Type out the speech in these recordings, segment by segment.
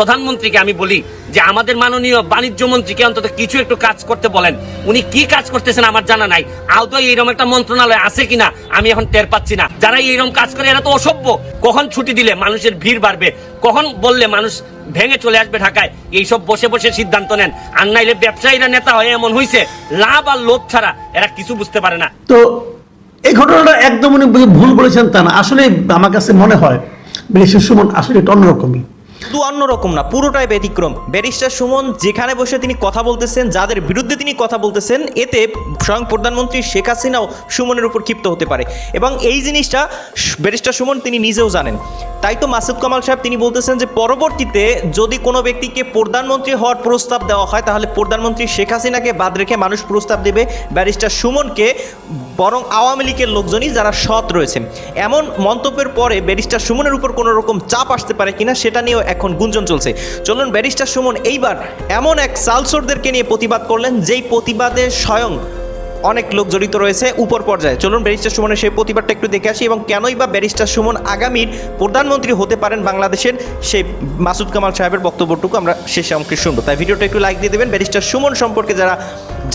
প্রধানমন্ত্রীকে আমি বলি যে আমাদের মাননীয় বাণিজ্য মন্ত্রীকে অন্তত কিছু একটু কাজ করতে বলেন। উনি কি কাজ করতেছেন আমার জানা নাই। আদৌ এইরকম একটা মন্ত্রণালয় আছে কিনা, আমি এখন টের পাচ্ছি না। যারা এইরকম কাজ করে, এরা তো অসভ্য। কখন ছুটি দিলে মানুষের ভিড় বাড়বে? কখন বললে মানুষ ভেঙে চলে আসবে ঢাকায়? এইসব বসে বসে সিদ্ধান্ত নেন। আর নাইলে ব্যবসায়ীরা নেতা হয়ে এমন হইছে, লাভ আর লোভ ছাড়া এরা কিছু বুঝতে পারে না। তো এই ঘটনাটা একদম উনি ভুল বলেছেন তা না। আসলে আমার কাছে মনে হয় সুমন আসলে একটু অন্যরকমই। শুধু অন্যরকম না, পুরোটাই ব্যতিক্রম। ব্যারিস্টার সুমন যেখানে বসে তিনি কথা বলতেছেন, যাদের বিরুদ্ধে তিনি কথা বলতেছেন, এতে স্বয়ং প্রধানমন্ত্রী শেখ হাসিনাও সুমনের উপর ক্ষিপ্ত হতে পারে। এবং এই জিনিসটা ব্যারিস্টার সুমন তিনি নিজেও জানেন। তাই তো মাসুদ কামাল সাহেব তিনি বলতেছেন যে, পরবর্তীতে যদি কোনো ব্যক্তিকে প্রধানমন্ত্রী হওয়ার প্রস্তাব দেওয়া হয়, তাহলে প্রধানমন্ত্রী শেখ হাসিনাকে বাদ রেখে মানুষ প্রস্তাব দেবে ব্যারিস্টার সুমনকে, বরং আওয়ামী লীগের লোকজনই যারা সৎ রয়েছেন এমন মন্তব্যের পরে ব্যারিস্টার সুমনের উপর কোনো রকম চাপ আসতে পারে কিনা সেটা নিয়েও এখন গুঞ্জন চলছে। চলুন ব্যারিস্টার সুমন, এইবার এমন এক সালসোরদেরকে নিয়ে প্রতিবাদ করলেন, যেই প্রতিবাদে স্বয়ং অনেক লোক জড়িত রয়েছে উপর পর্যায়ে। চলুন ব্যারিস্টার সুমনের সেই প্রতিবাদটা একটু দেখে আসি এবং কেনই বা ব্যারিস্টার সুমন আগামীর প্রধানমন্ত্রী হতে পারেন বাংলাদেশের সেই মাসুদ কামাল সাহেবের বক্তব্যটুকু আমরা শেষে অঙ্কে শুনব। তাই ভিডিওটা একটু লাইক দিয়ে দেবেন। ব্যারিস্টার সুমন সম্পর্কে যারা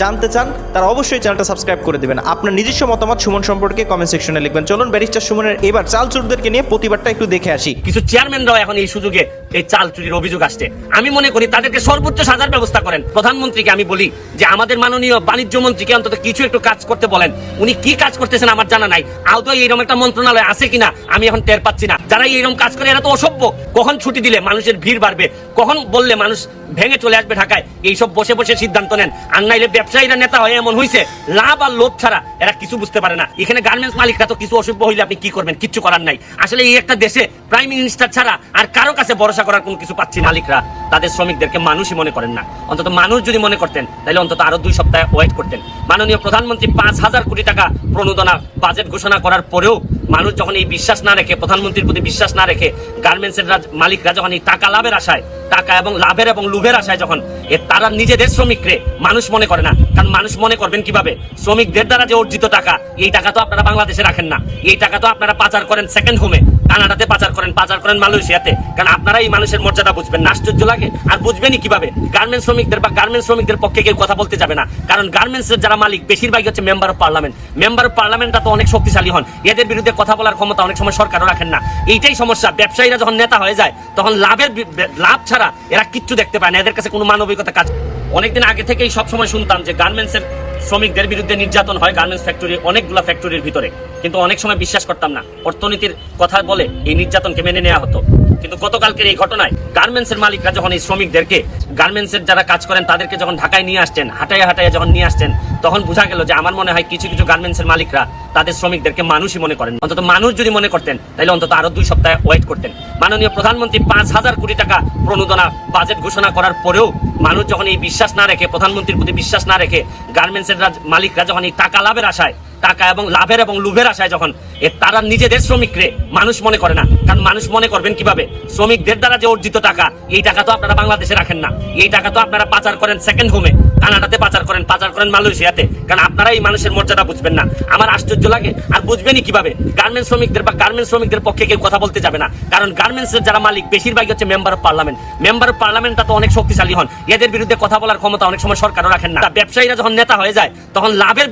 জানতে চান, তারা অবশ্যই চ্যানেলটা সাবস্ক্রাইব করে দেবেন। আপনার নিজস্ব মতামত সুমন সম্পর্কে কমেন্ট সেকশনে লিখবেন। চলুন ব্যারিস্টার সুমনের এবার চালচুরদেরকে নিয়ে প্রতিবাদটা একটু দেখে আসি। কিছু চেয়ারম্যানরাও এখন এই সুযোগে এই চাল চুরির অভিযোগ আসছে। আমি মনে করি তাদেরকে সর্বোচ্চ সাজার ব্যবস্থা করেন। প্রধানমন্ত্রীকে আমি বলি যে, আমাদের মাননীয় বাণিজ্য মন্ত্রীকে অন্তত কিছু একটু কাজ করতে বলেন। উনি কি কাজ করতেছেন আমার জানা নাই। আদৌ এইরকম একটা মন্ত্রণালয় আছে কিনা আমি এখন টের পাচ্ছি না। যারা এইরকম কাজ করে, এরা তো অসভ্য। কখন ছুটি দিলে মানুষের ভিড় বাড়বে? কখন বললে মানুষ ভেঙে চলে আসবে ঢাকায়। এইসব বসে বসে সিদ্ধান্ত নেন। আর নাইলে ব্যবসায়ীরা নেতা হয় এমন হয়েছে লাভ আর লোভ ছাড়া এরা কিছু বুঝতে পারে না। এখানে গার্মেন্টস মালিকরা তো কিছু অসভ্য হইলে আপনি কি করবেন? কিচ্ছু করার নাই। আসলে এই একটা দেশে প্রাইম মিনিস্টার ছাড়া আর কারও কাছে ভরসা করার কোনো কিছু পাচ্ছি। মালিকরা। তাদের শ্রমিকদেরকে মানুষই মনে করেন না। অন্তত মানুষ যদি মনে করতেন, তাহলে অন্তত আরও দুই সপ্তাহ ওয়েট করতেন। মাননীয় প্রধানমন্ত্রী পাঁচ হাজার কোটি টাকা প্রণোদনা বাজেট ঘোষণা করার পরেও মানুষ যখন এই বিশ্বাস না রেখে, প্রধানমন্ত্রীর প্রতি বিশ্বাস না রেখে গার্মেন্টসের মালিকরা যখন এই টাকা লাভের আশায়, টাকা এবং লাভের এবং লুভের আশায় যখন এ তারা নিজেদের শ্রমিকরে মানুষ মনে করে না, কারণ মানুষ মনে করবেন কীভাবে? শ্রমিকদের দ্বারা যে অর্জিত টাকা, এই টাকা তো আপনারা বাংলাদেশে রাখেন না। এই টাকা তো আপনারা পাচার করেন সেকেন্ড হোমে কানাডাতে পাচার করেন পাচার করেন মালয়েশিয়াতে। কারণ আপনারা এই মানুষের মর্যাদা বুঝবেন আশ্চর্য লাগে আর বুঝবেনই কীভাবে। গার্মেন্টস শ্রমিকদের বা গার্মেন্টস শ্রমিকদের পক্ষে কেউ কথা বলতে যাবে না। কারণ গার্মেন্টস এর যারা মালিক, বেশিরভাগই হচ্ছে member of parliament member of পার্লামেন্টটা তো অনেক শক্তিশালী হন। এদের বিরুদ্ধে কথা বলার ক্ষমতা অনেক সময় সরকারও রাখেন না। এইটাই সমস্যা। ব্যবসায়ীরা যখন নেতা হয়ে যায়, তখন লাভের লাভ ছাড়া এরা কিচ্ছু দেখতে পায় না। এদের কাছে কোনো মানবিকতা কাজ অনেকদিন আগে থেকেই সবসময় শুনতাম যে গার্মেন্টসের শ্রমিকদের বিরুদ্ধে নির্যাতন হয় গার্মেন্টস ফ্যাক্টরি অনেকগুলো ফ্যাক্টরির ভিতরে। কিন্তু অনেক সময় বিশ্বাস করতাম না। অর্থনীতির কথা বলে এই নির্যাতনকে মেনে নেওয়া হতো। কিন্তু গতকালকের এই ঘটনায় গার্মেন্টস এর মালিকরা যখন এই শ্রমিকদেরকে গার্মেন্টস এর যারা কাজ করেন তাদেরকে যখন ঢাকায় নিয়ে আসছেন হাটাইয়া হাটাইয়া যখন নিয়ে আসছেন, তখন বোঝা গেল যে আমার মনে হয় কিছু কিছু গার্মেন্টস এর মালিকরা তাদের শ্রমিকদেরকে মানুষই মনে করেন অন্তত মানুষ যদি মনে করতেন, তাহলে অন্তত আরও দুই সপ্তাহে ওয়েট করতেন। মাননীয় প্রধানমন্ত্রী পাঁচ হাজার কোটি টাকা প্রণোদনা বাজেট ঘোষণা করার পরেও মানুষ যখন এই বিশ্বাস না রেখে, প্রধানমন্ত্রীর প্রতি বিশ্বাস না রেখে গার্মেন্টস এর মালিকরা যখন এই টাকা লাভের আশায় টাকা এবং লাভের এবং লুভের আশায় যখন, এ তারা নিজেদের শ্রমিকরে মানুষ মনে করে না। কারণ মানুষ মনে করবেন কীভাবে? শ্রমিকদের দ্বারা যে অর্জিত টাকা, এই টাকা তো আপনারা বাংলাদেশে রাখেন না। এই টাকা তো আপনারা পাচার করেন সেকেন্ড হোমে কানাডাতে পাচার করেন পাচার করেন মালয়েশিয়াতে। কারণ আপনারা এই মানুষের মর্যাদা বুঝবেন না। আমার আশ্চর্য লাগে, আর বুঝবেনই কীভাবে? গার্মেন্টস শ্রমিকদের বা গার্মেন্টস শ্রমিকদের পক্ষে কেউ কথা বলতে যাবে না। কারণ গার্মেন্টস এর যারা মালিক, বেশিরভাগই হচ্ছে member of parliament member of পার্লামেন্টটা তো অনেক শক্তিশালী হন। এদের বিরুদ্ধে কথা বলার ক্ষমতা অনেক সময় সরকারও রাখেন না। ব্যবসায়ীরা যখন নেতা হয়ে যায়, তখন লাভের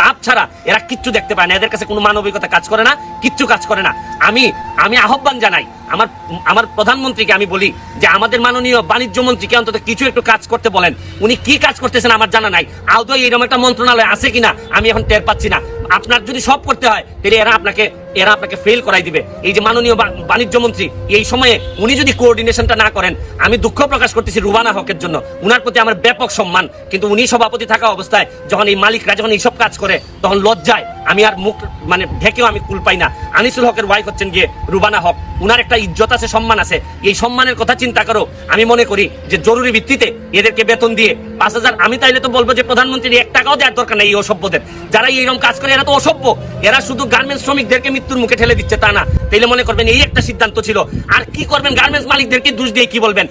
লাভ ছাড়া এরা কিচ্ছু দেখতে পায় না, এদের কাছে কোনো মানবিকতা কাজ করে না, কিচ্ছু কাজ করে না। আমি আমি আহ্বান জানাই, আমার আমার প্রধানমন্ত্রীকে আমি বলি যে আমাদের মাননীয় বাণিজ্য মন্ত্রীকে অন্তত কিছু একটু কাজ করতে বলেন। উনি কি কাজ করতেছেন আমার জানা নাই। আদৌ এইরকম একটা মন্ত্রণালয় আছে কিনা, আমি এখন টের পাচ্ছি না। আপনার যদি সব করতে হয়, তাহলে এরা আপনাকে এরা আপনাকে ফেল করাই দিবে। এই যে মাননীয় বাণিজ্য মন্ত্রী, এই সময়ে উনি যদি কোঅর্ডিনেশনটা না করেন, আমি দুঃখ প্রকাশ করতেছি রুবানা হকের জন্য। উনার প্রতি আমার ব্যাপক সম্মান। কিন্তু উনি সভাপতি থাকা অবস্থায় যখন এই মালিকরা যখন এইসব কাজ করে, তখন লজ্জায় আমি আর মুখ মানে ঢেকেও আমি কুল পাই না। আনিসুল হকের ওয়াইফ হচ্ছেন গিয়ে রুবানা হক। উনার একটা ইজ্জত আছে, সম্মান আছে। এই সম্মানের কথা চিন্তা করো। আমি মনে করি যে জরুরি ভিত্তিতে এদেরকে বেতন দিয়ে পাঁচ হাজার, আমি তাইলে তো বলব যে প্রধানমন্ত্রীর এক টাকাও দেওয়ার দরকার নেই এই অসভ্যদের। যারা এইরকম কাজ করে, এরা তো অসভ্য। এরা শুধু গার্মেন্টস শ্রমিকদেরকে মৃত্যুর মুখে ঠেলে দিচ্ছে তা না। তাইলে মনে করবেন এই একটা সিদ্ধান্ত ছিল। আর কি করবেন? গার্মেন্টস মালিকদেরকে দোষ দিয়ে কি বলবেন?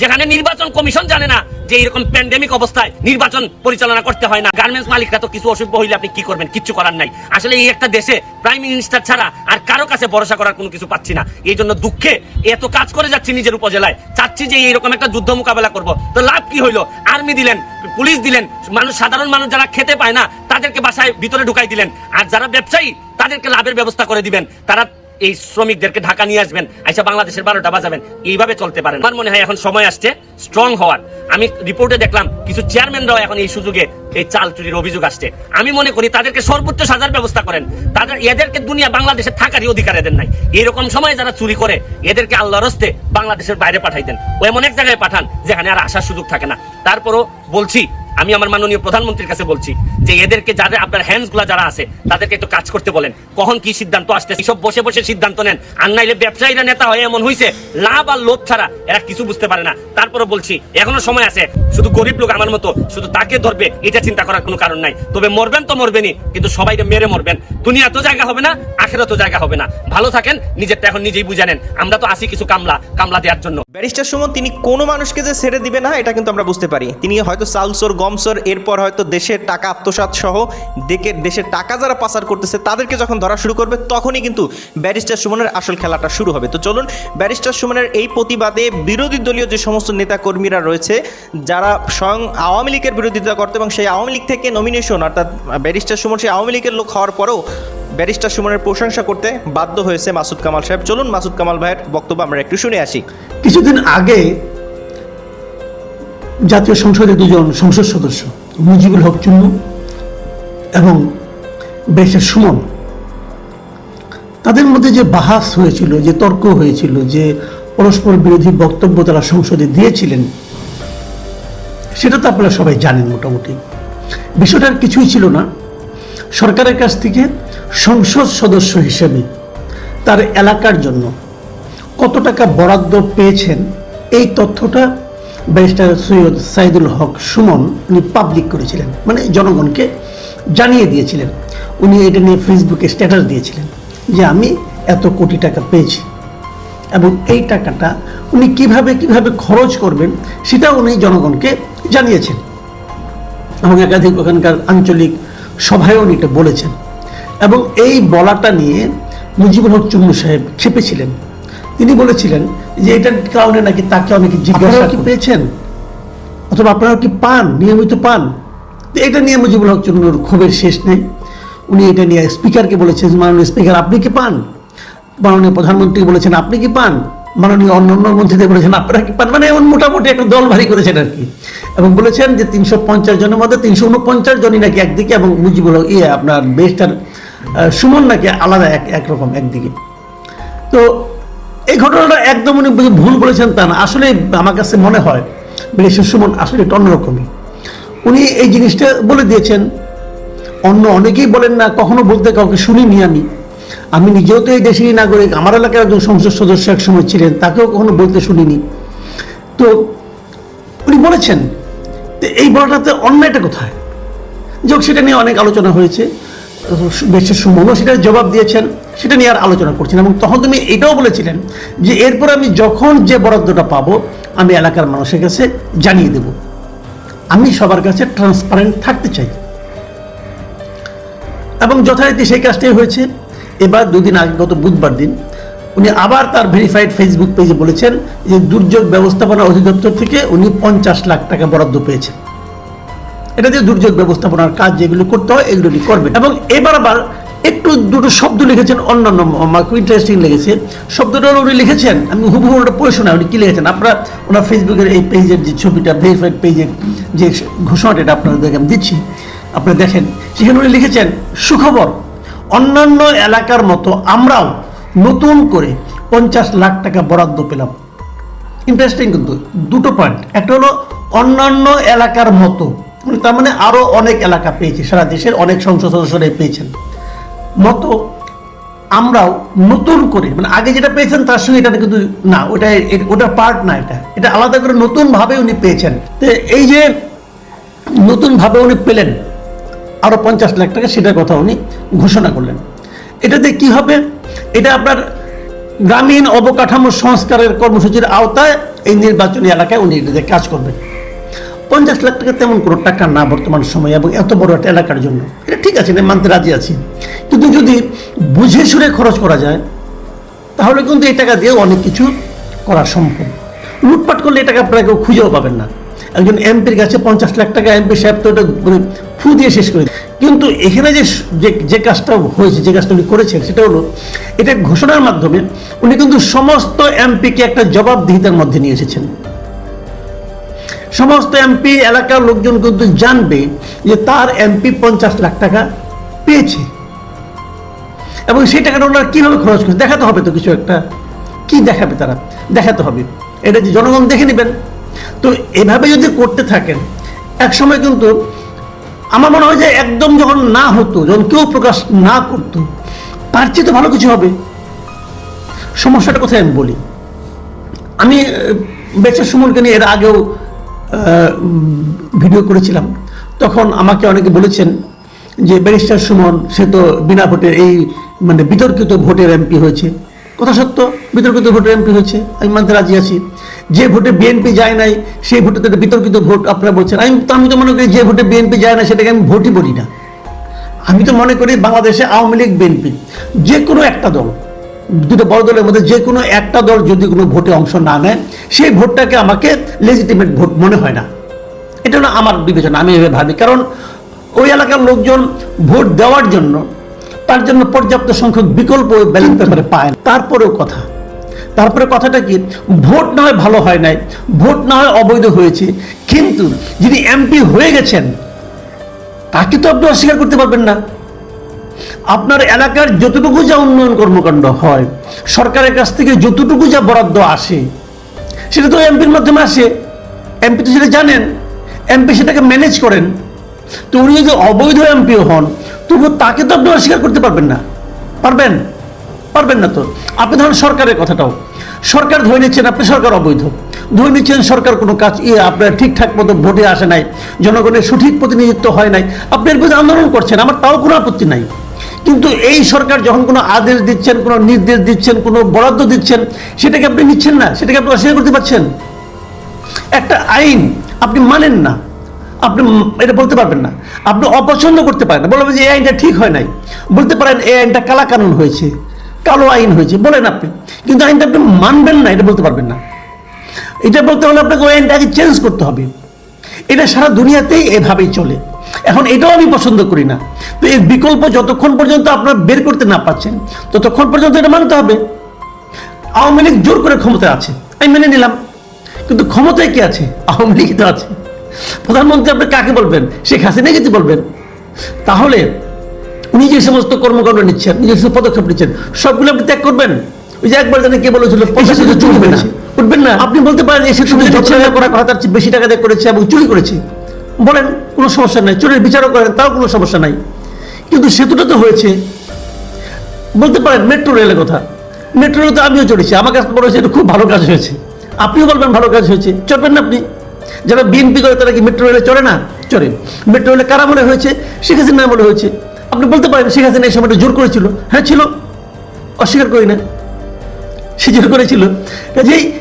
যেখানে নির্বাচন কমিশন জানে না যে এরকম প্যান্ডেমিক অবস্থায় নির্বাচন পরিচালনা করতে হয় না। গার্মেন্টস মালিকরা তো কিছু অসুবিধা হইলে আপনি কি করবেন? কিচ্ছু করার নাই। আসলে এই একটা দেশে প্রাইম মিনিস্টার ছাড়া আর কারও কাছে ভরসা করার কোনো কিছু পাচ্ছি না। এই জন্য দুঃখে এত কাজ করে যাচ্ছি নিজের উপজেলায়। চাচ্ছি যে এইরকম একটা যুদ্ধ মোকাবেলা করব। তো লাভ কি হইল? আর্মি দিলেন, পুলিশ দিলেন, মানুষ, সাধারণ মানুষ যারা খেতে পায় না, তাদেরকে বাসায় ভিতরে ঢুকাই দিলেন। আর যারা ব্যবসায়ী, তাদেরকে লাভের ব্যবস্থা করে দিবেন। তারা এই শ্রমিকদেরকে ঢাকা নিয়ে আসবেন, আইসা বাংলাদেশের বারোটা বাজাবেন। এইভাবে চলতে পারেন। আমার মনে হয় এখন সময় আসছে স্ট্রং হওয়ার। আমি রিপোর্টে দেখলাম, কিছু চেয়ারম্যানরাও এখন এই সুযোগে এই চাল চুরির অভিযোগ আসছে। আমি মনে করি তাদেরকে সর্বোচ্চ সাজার ব্যবস্থা করেন। তাদের, এদেরকে দুনিয়া বাংলাদেশে থাকারই অধিকার এদের নাই। এরকম সময় যারা চুরি করে, এদেরকে আল্লাহর হস্তে বাংলাদেশের বাইরে পাঠাই দেন। ও এমন এক জায়গায় পাঠান যেখানে আর আসার সুযোগ থাকে না। তারপরও বলছি আমি আমার মাননীয় প্রধানমন্ত্রীর কাছে বলছি যে এদেরকে যাদের আপনার হ্যান্ডসগুলা যারা আছে, তাদেরকে একটু কাজ করতে বলেন। কখন কি সিদ্ধান্ত আসতে সব বসে বসে সিদ্ধান্ত নেন। আর নাইলে ব্যবসায়ীরা নেতা হয়ে এমন হয়েছে লাভ আর লোভ ছাড়া এরা কিছু বুঝতে পারে না। তারপরে বলছি, এখনও সময় আছে। শুধু গরিব লোক আমার মতো, শুধু তাকে ধরবে, এটা চিন্তা করার কোনো কারণ নাই। তবে মরবেন তো মরবেনই, কিন্তু সবাইকে মেরে মরবেন। দুনিয়া তো জায়গা হবে না আখেরা তো জায়গা হবে না। ভালো থাকেন, নিজেরটা এখন নিজেই বুঝে নেন। আমরা তো আসি কিছু কামলা কামলা দেওয়ার জন্য। ব্যারিস্টার সুমন, তিনি কোনো মানুষকে যে ছেড়ে দিবে না, এটা কিন্তু আমরা বুঝতে পারি। তিনি হয়তো সালসোর গমসোর এরপর হয়তো দেশের টাকা আত্মসাত সহ দেশের টাকা যারা পাচার করতেছে, তাদেরকে যখন ধরা শুরু করবে, তখনই কিন্তু ব্যারিস্টার সুমনের আসল খেলাটা শুরু হবে। তো চলুন, ব্যারিস্টার সুমনের এই প্রতিবাদে বিরোধী দলীয় যে সমস্ত নেতাকর্মীরা রয়েছে, যারা স্বয়ং আওয়ামী লীগের বিরোধিতা করতো এবং সেই আওয়ামী লীগ থেকে নমিনেশন অর্থাৎ ব্যারিস্টার সুমন সেই আওয়ামী লীগের লোক হওয়ার পরেও ব্যারিস্টার সুমনের প্রশংসা করতে বাধ্য হয়েছে মাসুদ কামাল সাহেব। চলুন, মাসুদ কামাল ভাইয়ের বক্তব্য আমরা একটু শুনে আসি। কিছুদিন আগে জাতীয় সংসদের দুজন সংসদ সদস্য, মুজিবুল হক চুন্নু এবং বেশের সুমন। তাদের মধ্যে যে বাহাস হয়েছিল, যে তর্ক হয়েছিল, যে পরস্পর বিরোধী বক্তব্য তারা সংসদে দিয়েছিলেন, সেটা তো আপনারা সবাই জানেন মোটামুটি। বিষয়টার কিছুই ছিল না। সরকারের কাছ থেকে সংসদ সদস্য হিসেবে তার এলাকার জন্য কত টাকা বরাদ্দ পেয়েছেন, এই তথ্যটা ব্যারিস্টার সৈয়দ সাইদুল হক সুমন উনি পাবলিক করেছিলেন মানে জনগণকে জানিয়ে দিয়েছিলেন। উনি এটা নিয়ে ফেসবুকে স্ট্যাটাস দিয়েছিলেন যে আমি এত কোটি টাকা পেয়েছি। এবং এই টাকাটা উনি কীভাবে কীভাবে খরচ করবেন সেটা উনি জনগণকে জানিয়েছেন। এবং একাধিক ওখানকার আঞ্চলিক সভায় উনি এটা বলেছেন। এবং এই বলাটা নিয়ে মুজিবুল হক চুন্নু সাহেব খেপেছিলেন। তিনি বলেছিলেন যে এটার কারণে নাকি তাকে অনেকে জিজ্ঞাসা কি পেয়েছেন? অথবা আপনারা কি পান? নিয়মিত পান? এটা নিয়ে মুজিবুল হক চুন্নুর ক্ষোভের শেষ নেই। উনি এটা নিয়ে স্পিকারকে বলেছেন মাননীয় স্পিকার আপনি কি পান? মাননীয় প্রধানমন্ত্রী বলেছেন আপনি কি পান? মাননীয় অন্য অন্য মন্ত্রীদের বলেছেন আপনারা কি পান? মানে এমন মোটামুটি একটা দল ভারী করেছেন আর কি। এবং বলেছেন যে তিনশো পঞ্চাশ জনের মধ্যে তিনশো উনপঞ্চাশ জনই নাকি একদিকে এবং মুজিবুল হক ইয়ে আপনার বেশটার সুমন নাকি আলাদা এক একরকম একদিকে। তো এই ঘটনাটা একদম উনি ভুল বলেছেন তা না। আসলে আমার কাছে মনে হয় বিলেশ্বর সুমন আসলে একটু অন্যরকমই। উনি এই জিনিসটা বলে দিয়েছেন, অন্য অনেকেই বলেন না, কখনো বলতে কাউকে শুনিনি আমি। আমি নিজেও তো এই দেশেরই নাগরিক, আমার এলাকার একজন সংসদ সদস্য এক সময় ছিলেন, তাকেও কখনো বলতে শুনিনি। তো উনি বলেছেন এই বলাটাতে অন্যায়টা কোথায়? যোগ সেটা নিয়ে অনেক আলোচনা হয়েছে। বেশের সুমনও সেটার জবাব দিয়েছেন, সেটা নিয়ে আর আলোচনা করছেন এবং তখন তুমি এটাও বলেছিলেন যে এরপর আমি যখন যে বরাদ্দটা পাবো, আমি এলাকার মানুষের কাছে জানিয়ে দেব। আমি সবার কাছে ট্রান্সপারেন্ট থাকতে চাই। এবং যথারীতি সেই কাজটাই হয়েছে। এবার দুদিন আগে, গত বুধবার দিন, উনি আবার তার ভেরিফাইড ফেসবুক পেজে বলেছেন যে দুর্যোগ ব্যবস্থাপনা অধিদপ্তর থেকে উনি পঞ্চাশ লাখ টাকা বরাদ্দ পেয়েছেন। এটা দিয়ে দুর্যোগ ব্যবস্থাপনার কাজ যেগুলো করতে হয়, এগুলো করবেন। এবং এবার আবার একটু দুটো শব্দ লিখেছেন, অন্যান্য আমার খুব ইন্টারেস্টিং লেগেছে। শব্দটা উনি লিখেছেন, আমি হুবহু ওটা পড়ে শোনা উনি কি লিখেছেন? আপনারা ওনার ফেসবুকের এই পেজের যে ছবিটা ভেরিফাইড পেজের যে ঘোষণাটা, এটা আপনাদেরকে আমি দিচ্ছি। আপনারা দেখেন, সেখানে উনি লিখেছেন, সুখবর, অন্যান্য এলাকার মতো আমরাও নতুন করে পঞ্চাশ লাখ টাকা বরাদ্দ পেলাম। ইন্টারেস্টিং কিন্তু, দুটো পয়েন্ট একটা হলো, অন্যান্য এলাকার মতো তার মানে আরও অনেক এলাকা পেয়েছে, সারা দেশের অনেক সংসদ সদস্যরাই পেয়েছেন। মতো আমরাও নতুন করে মানে আগে যেটা পেয়েছেন তার সঙ্গে এটা কিন্তু না, ওটা ওটা পার্ট না এটা। এটা আলাদা করে নতুন ভাবে উনি পেয়েছেন। তো এই যে নতুন ভাবে উনি পেলেন, আরও পঞ্চাশ লাখ টাকা, সেটার কথা উনি ঘোষণা করলেন। এটাতে কি হবে? এটা আপনার গ্রামীণ অবকাঠামো সংস্কারের কর্মসূচির আওতায় এই নির্বাচনী এলাকায় উনি কাজ করবেন পঞ্চাশ লাখ টাকা তেমন কোনো টাকা না বর্তমান সময়ে এবং এত বড় একটা এলাকার জন্য। এটা ঠিক আছে এটা মানতে রাজি আছি। কিন্তু যদি বুঝে শুনে খরচ করা যায়, তাহলে কিন্তু এই টাকা দিয়েও অনেক কিছু করা সম্ভব। লুটপাট করলে এই টাকা আপনারা কেউ খুঁজেও পাবেন না। একজন এমপির কাছে পঞ্চাশ লাখ টাকা এমপি সাহেব তো ওটা মানে ফু দিয়ে শেষ করে কিন্তু এখানে যে- যে কাজটা হয়েছে, যে কাজটা উনি করেছেন, সেটা হলো এটা ঘোষণার মাধ্যমে উনি কিন্তু সমস্ত এমপিকে একটা জবাবদিহিতার মধ্যে নিয়ে এসেছেন। সমস্ত এমপি এলাকার লোকজন কিন্তু জানবে যে তার এমপি পঞ্চাশ লাখ টাকা পেয়েছে। এবং সেই টাকাটা ওনারা কীভাবে খরচ করছে? দেখাতে হবে তো কিছু একটা। কি দেখাবে তারা? দেখাতে হবে। এটা যে জনগণ দেখে নেবেন। তো এভাবে যদি করতে থাকেন এক সময় কিন্তু আমার মনে হয় যে একদম যখন না হতো, যখন কেউ প্রকাশ না করতো, তার চেয়ে তো ভালো কিছু হবে। সমস্যাটা কোথায় আমি বলি? আমি বেচার সুমনকে নিয়ে এর আগেও ভিডিও করেছিলাম। তখন আমাকে অনেকে বলেছেন যে ব্যারিস্টার সুমন, সে তো বিনা ভোটে এই মানে বিতর্কিত ভোটের এমপি হয়েছে। কথা সত্য, বিতর্কিত ভোটের এমপি হয়েছে। আমি মানতে রাজি আছি। যে ভোটে বিএনপি যায় নাই, সেই ভোটে তো বিতর্কিত ভোট আপনারা বলছেন। আমি, তো আমি তো মনে করি যে ভোটে বিএনপি যায় না, সেটাকে আমি ভোটই বলি না। আমি তো মনে করি বাংলাদেশে আওয়ামী লীগ বিএনপি যে কোনো একটা দল দুটো বড় দলের মধ্যে যে কোনো একটা দল যদি কোনো ভোটে অংশ না নেয়, সেই ভোটটাকে আমাকে লেজিটিমেট ভোট মনে হয় না। এটা না আমার বিবেচনা, আমি এভাবে ভাবি। কারণ ওই এলাকার লোকজন ভোট দেওয়ার জন্য, তার জন্য পর্যাপ্ত সংখ্যক বিকল্প ব্যালট পেপারে পায়। তারপরেও কথা। তারপরে কথাটা কি? ভোট না হয় ভালো হয় নাই, ভোট না হয় অবৈধ হয়েছে। কিন্তু যিনি এমপি হয়ে গেছেন, তাকে তো আপনি অস্বীকার করতে পারবেন না। আপনার এলাকার যতটুকু যা উন্নয়ন কর্মকাণ্ড হয়, সরকারের কাছ থেকে যতটুকু যা বরাদ্দ আসে, সেটা তো এমপির মাধ্যমে আসে। এমপি তো সেটা জানেন, এমপি সেটাকে ম্যানেজ করেন। তো উনি যদি অবৈধ এমপিও হন তবু তাকে তো আপনি অস্বীকার করতে পারবেন না। পারবেন? পারবেন না তো। আপনি ধরেন সরকারের কথাটাও। সরকার ধরে নিচ্ছেন আপনি সরকার অবৈধ। ধরে নিচ্ছেন সরকার কোনো কাজ ইয়ে আপনার ঠিকঠাক মতো ভোটে আসে নাই, জনগণের সঠিক প্রতিনিধিত্ব হয় নাই। আপনি এর বিরুদ্ধে আন্দোলন করছেন, আমার তাও কোনো আপত্তি নাই। কিন্তু এই সরকার যখন কোনো আদেশ দিচ্ছেন, কোনো নির্দেশ দিচ্ছেন, কোনো বরাদ্দ দিচ্ছেন, সেটাকে আপনি নিচ্ছেন না, সেটাকে আপনি অস্বীকার করতে পারছেন। একটা আইন আপনি মানেন না, আপনি এটা বলতে পারবেন না, আপনি অপছন্দ করতে পারেন না, বলবেন যে এই আইনটা ঠিক হয় নাই। বলতে পারেন এই আইনটা কালা কানুন হয়েছে, কালো আইন হয়েছে, বলেন আপনি। কিন্তু আইনটা আপনি মানবেন না, এটা বলতে পারবেন না। এটা বলতে হলে আপনাকে ওই আইনটাকে চেঞ্জ করতে হবে। এটা সারা দুনিয়াতেই এভাবেই চলে। এখন এটাও আমি পছন্দ করি না। তো এর বিকল্প যতক্ষণ পর্যন্ত আপনারা বের করতে না পাচ্ছেন ততক্ষণ পর্যন্ত এটা মানতে হবে। আওয়ামী লীগ জোর করে ক্ষমতায় আছে আমি মেনে নিলাম। কিন্তু ক্ষমতায় কি আছে? আওয়ামী লীগ তো আছে। প্রধানমন্ত্রী আপনি কাকে বলবেন? শেখ হাসিনাকে যদি বলবেন। তাহলে উনি যে সমস্ত কর্মকাণ্ড নিচ্ছেন নিজের সমস্ত পদক্ষেপ নিচ্ছেন সবগুলো আপনি ত্যাগ করবেন? ওই যে একবার জানে কে বলেছিল চুরি না। উঠবেন না। আপনি বলতে পারেন এসে যত করা কথা বেশি টাকা দিয়ে করেছে এবং চুরি করেছে। বলেন, কোনো সমস্যা নাই। চুরির বিচারও করেন, তাও কোনো সমস্যা নাই। কিন্তু সেতুটা তো হয়েছে। বলতে পারেন মেট্রো রেলের কথা। মেট্রো রেলে তো আমিও চড়েছি। আমার কাছে মনে হয়েছে এটা খুব ভালো কাজ হয়েছে। আপনিও বলবেন ভালো কাজ হয়েছে। চড়বেন না আপনি? যারা বিএনপি করে, তারা কি মেট্রো রেলে চড়ে না? চড়ে। মেট্রো রেলে কারা মনে হয়েছে? শেখ হাসিনা মনে হয়েছে। আপনি বলতে পারেন, শেখ হাসিনা এই সময়টা জোর করেছিল। হ্যাঁ ছিল। অস্বীকার করি না। সে জোর করেছিল। কাজেই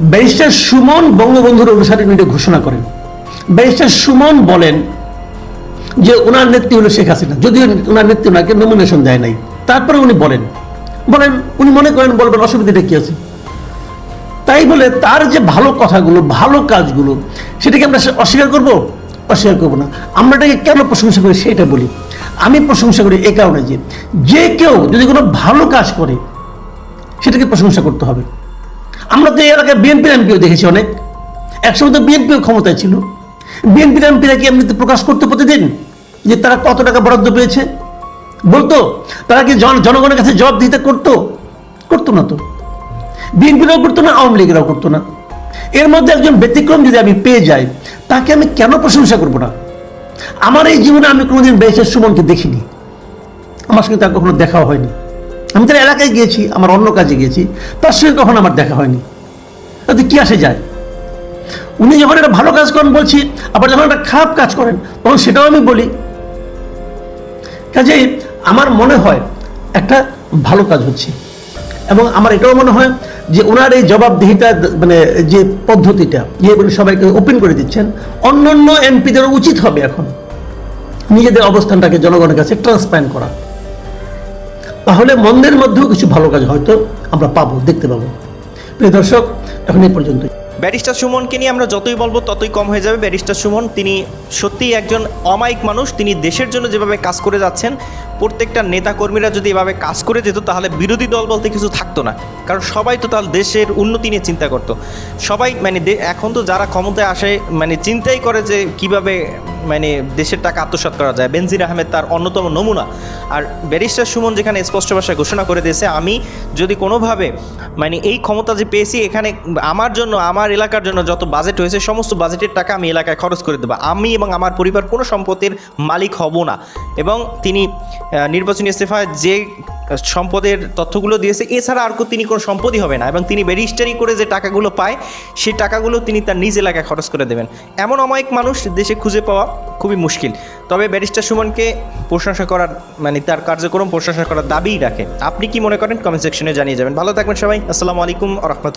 ব্যারিস্টার সুমন বঙ্গবন্ধুর অনুসারে এটা ঘোষণা করেন। ব্যারিস্টার সুমন বলেন যে ওনার নেত্রী হলো শেখ হাসিনা। যদিও ওনার নেত্রী ওনাকে নমিনেশন দেয় নাই। তারপরে উনি বলেন বলেন, উনি মনে করেন বলবেন অসুবিধাটা কি আছে? তাই বলে তার যে ভালো কথাগুলো, ভালো কাজগুলো, সেটাকে আমরা অস্বীকার করব? অস্বীকার করব না। আমরা এটাকে কেন প্রশংসা করি সেটা বলি। আমি প্রশংসা করি এ কারণে যে যে কেউ যদি কোনো ভালো কাজ করে, সেটাকে প্রশংসা করতে হবে। আমরা তো এই এলাকায় বিএনপির এমপিও দেখেছি অনেক। একসময় তো বিএনপিও ক্ষমতায় ছিল। বিএনপির এমপিরা কি এমনিতে প্রকাশ করতে প্রতিদিন যে তারা কত টাকা বরাদ্দ পেয়েছে? বলতো, তারা কি জন জনগণের কাছে জবাব দিতে করতো? করতো না তো। বিএনপিরাও করতো না, আওয়ামী লীগেরাও করতো না। এর মধ্যে একজন ব্যতিক্রম যদি আমি পেয়ে যাই, তাকে আমি কেন প্রশংসা করব না? আমার এই জীবনে আমি কোনোদিন বেশের সুমনকে দেখিনি। আমার সঙ্গে তার কখনো দেখাও হয়নি। আমি তার এলাকায় গিয়েছি, আমার অন্য কাজে গিয়েছি, তার সঙ্গে কখনো আমার দেখা হয়নি। তাতে কি আসে যায়? উনি যখন একটা ভালো কাজ করেন বলছি, আবার যখন একটা খারাপ কাজ করেন, তখন সেটাও আমি বলি। কাজেই আমার মনে হয় একটা ভালো কাজ হচ্ছে। এবং আমার এটাও মনে হয় যে ওনার এই জবাবদিহিতা মানে যে পদ্ধতিটা যে বলে সবাইকে ওপেন করে দিচ্ছেন। অন্য অন্য এমপিদের উচিত হবে এখন নিজেদের অবস্থানটাকে জনগণের কাছে ট্রান্সপারেন্ট করা। তাহলে মন্দের মধ্যেও কিছু ভালো কাজ হয়তো আমরা পাবো, দেখতে পাবো। প্রিয় দর্শক, এখন এই পর্যন্ত ব্যারিস্টার সুমনকে নিয়ে আমরা যতই বলব ততই কম হয়ে যাবে। ব্যারিস্টার সুমন, তিনি সত্যিই একজন অমায়িক মানুষ। তিনি দেশের জন্য যেভাবে কাজ করে যাচ্ছেন প্রত্যেকটা নেতাকর্মীরা যদি এভাবে কাজ করে যেত, তাহলে বিরোধী দল বলতে কিছু থাকতো না। কারণ সবাই তো তার দেশের উন্নতি নিয়ে চিন্তা করতো। সবাই মানে এখন তো যারা ক্ষমতায় আসে মানে চিন্তাই করে যে কীভাবে মানে দেশের টাকা আত্মসাৎ করা যায়। বেনজির আহমেদ তার অন্যতম নমুনা। আর ব্যারিস্টার সুমন যেখানে স্পষ্ট ভাষায় ঘোষণা করে দিয়েছে, আমি যদি কোনোভাবে মানে এই ক্ষমতা যে পেয়েছি, এখানে আমার জন্য, আমার এলাকার জন্য যত বাজেট হয়েছে, সমস্ত বাজেটের টাকা আমি এলাকায় খরচ করে দেবো। আমি এবং আমার পরিবার কোনো সম্পত্তির মালিক হব না। এবং তিনি নির্বাচনী ইস্তেফায় যে সম্পদের তথ্যগুলো দিয়েছে, এছাড়া আর কো- তিনি কোনো সম্পদই হবে না এবং তিনি ব্যারিস্টারি করে যে টাকাগুলো পায়, সেই টাকাগুলো তিনি তার নিজ এলাকায় খরচ করে দেবেন। এমন অমায়িক মানুষ দেশে খুঁজে পাওয়া খুবই মুশকিল। তবে ব্যারিস্টার সুমনকে প্রশংসা করার মানে তার কার্যক্রম প্রশংসা করার দাবিই রাখে। আপনি কি মনে করেন? কমেন্ট সেকশনে জানিয়ে যাবেন। ভালো থাকবেন সবাই। আসসালামু আলাইকুম রহমতুল্লাহ।